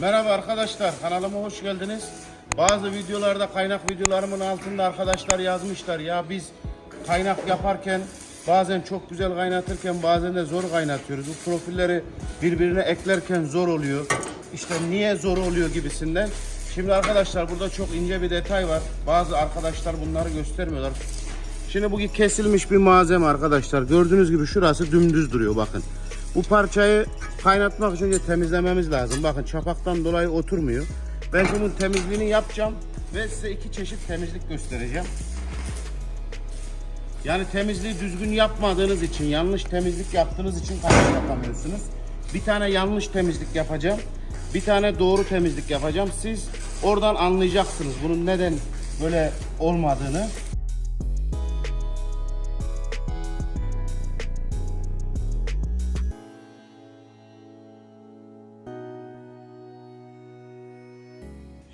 Merhaba arkadaşlar, kanalıma hoş geldiniz. Bazı videolarda kaynak videolarımın altında arkadaşlar yazmışlar ya biz kaynak yaparken bazen çok güzel kaynatırken bazen de zor kaynatıyoruz. Bu profilleri birbirine eklerken zor oluyor. İşte niye zor oluyor gibisinden. Şimdi arkadaşlar burada çok ince bir detay var. Bazı arkadaşlar bunları göstermiyorlar. Şimdi bu kesilmiş bir malzeme arkadaşlar. Gördüğünüz gibi şurası dümdüz duruyor bakın. Bu parçayı kaynatmak için önce temizlememiz lazım. Bakın çapaktan dolayı oturmuyor. Ben bunun temizliğini yapacağım ve size iki çeşit temizlik göstereceğim. Yani temizliği düzgün yapmadığınız için, yanlış temizlik yaptığınız için kaynak yapamıyorsunuz. Bir tane yanlış temizlik yapacağım. Bir tane doğru temizlik yapacağım. Siz oradan anlayacaksınız bunun neden böyle olmadığını.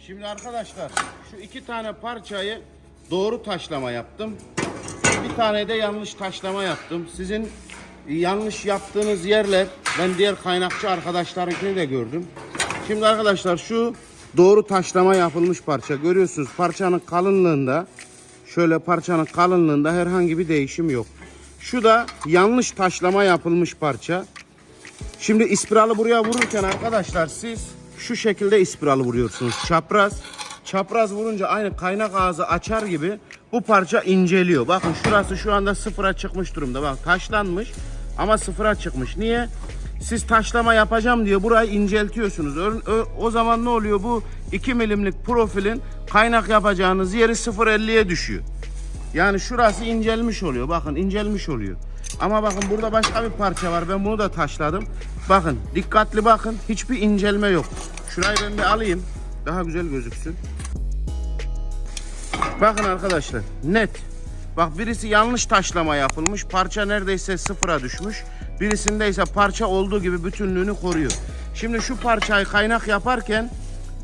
Şimdi arkadaşlar şu iki tane parçayı doğru taşlama yaptım. Bir tane de yanlış taşlama yaptım. Sizin yanlış yaptığınız yerler ben diğer kaynakçı arkadaşlarınkini de gördüm. Şimdi arkadaşlar şu doğru taşlama yapılmış parça görüyorsunuz parçanın kalınlığında şöyle parçanın kalınlığında herhangi bir değişim yok. Şu da yanlış taşlama yapılmış parça. Şimdi ispiralı buraya vururken arkadaşlar siz şu şekilde ispiralı vuruyorsunuz. Çapraz. Çapraz vurunca aynı kaynak ağzı açar gibi bu parça inceliyor. Bakın şurası şu anda sıfıra çıkmış durumda. Bak taşlanmış ama sıfıra çıkmış. Niye? Siz taşlama yapacağım diye burayı inceltiyorsunuz. O zaman ne oluyor? Bu 2 milimlik profilin kaynak yapacağınız yeri 0.50'ye düşüyor. Yani şurası incelmiş oluyor. Bakın incelmiş oluyor. Ama bakın burada başka bir parça var. Ben bunu da taşladım. Bakın dikkatli bakın. Hiçbir incelme yok. Şurayı ben bir alayım. Daha güzel gözüksün. Bakın arkadaşlar net. Bak birisi yanlış taşlama yapılmış. Parça neredeyse sıfıra düşmüş. Birisinde ise parça olduğu gibi bütünlüğünü koruyor. Şimdi şu parçayı kaynak yaparken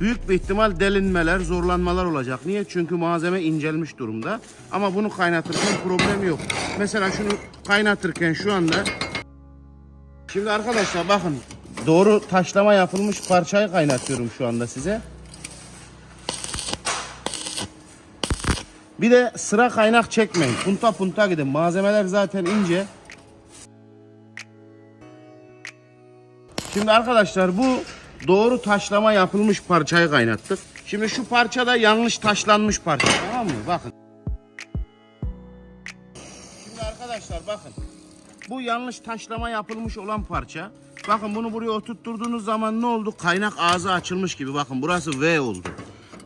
büyük bir ihtimal delinmeler, zorlanmalar olacak. Niye? Çünkü malzeme incelmiş durumda. Ama bunu kaynatırken problem yok. Mesela şunu kaynatırken şu anda Şimdi arkadaşlar bakın doğru taşlama yapılmış parçayı kaynatıyorum şu anda size. Bir de sıra kaynak çekmeyin. Punta punta gidin. Malzemeler zaten ince. Şimdi arkadaşlar bu doğru taşlama yapılmış parçayı kaynattık. Şimdi şu parça da yanlış taşlanmış parça tamam mı? Bakın. Şimdi arkadaşlar bakın. Bu yanlış taşlama yapılmış olan parça. Bakın bunu buraya oturtturduğunuz zaman ne oldu? Kaynak ağzı açılmış gibi. Bakın burası V oldu.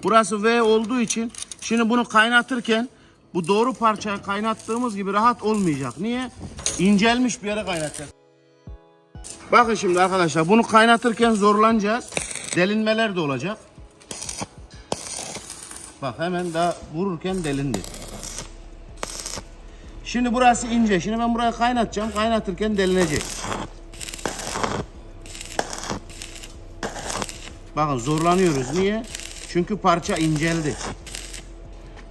Burası V olduğu için şimdi bunu kaynatırken bu doğru parçayı kaynattığımız gibi rahat olmayacak. Niye? İncelmiş bir yere kaynatacağız. Bakın şimdi arkadaşlar bunu kaynatırken zorlanacağız. Delinmeler de olacak. Bak hemen daha vururken delindi. Şimdi burası ince. Şimdi ben buraya kaynatacağım. Kaynatırken delinecek. Bakın zorlanıyoruz. Niye? Çünkü parça inceldi.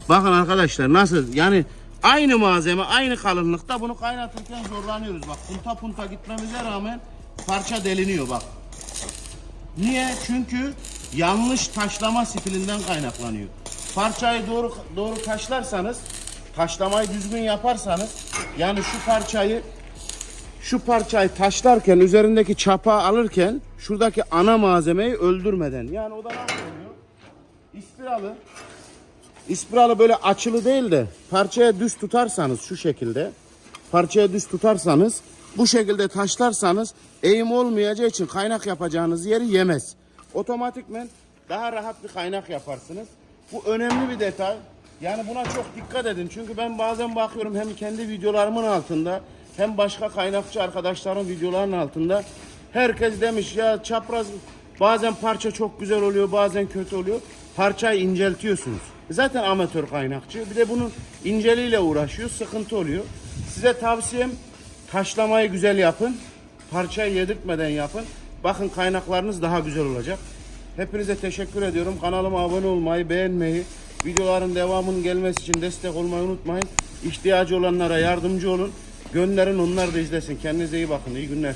Bakın arkadaşlar nasıl yani aynı malzeme aynı kalınlıkta bunu kaynatırken zorlanıyoruz. Bak punta punta gitmemize rağmen parça deliniyor bak. Niye? Çünkü yanlış taşlama stilinden kaynaklanıyor. Parçayı doğru doğru taşlarsanız, taşlamayı düzgün yaparsanız yani şu parçayı şu parçayı taşlarken üzerindeki çapağı alırken şuradaki ana malzemeyi öldürmeden yani o da nasıl oluyor? İspiralı İspiralı böyle açılı değil de parçaya düz tutarsanız şu şekilde parçaya düz tutarsanız bu şekilde taşlarsanız eğim olmayacağı için kaynak yapacağınız yeri yemez. Otomatikmen daha rahat bir kaynak yaparsınız. Bu önemli bir detay. Yani buna çok dikkat edin. Çünkü ben bazen bakıyorum hem kendi videolarımın altında hem başka kaynakçı arkadaşların videolarının altında herkes demiş ya çapraz bazen parça çok güzel oluyor bazen kötü oluyor. Parçayı inceltiyorsunuz. Zaten amatör kaynakçı. Bir de bunun inceliğiyle uğraşıyor. Sıkıntı oluyor. Size tavsiyem taşlamayı güzel yapın. Parçayı yedirtmeden yapın. Bakın kaynaklarınız daha güzel olacak. Hepinize teşekkür ediyorum. Kanalıma abone olmayı, beğenmeyi, videoların devamının gelmesi için destek olmayı unutmayın. İhtiyacı olanlara yardımcı olun. Gönderin onlar da izlesin. Kendinize iyi bakın. İyi günler.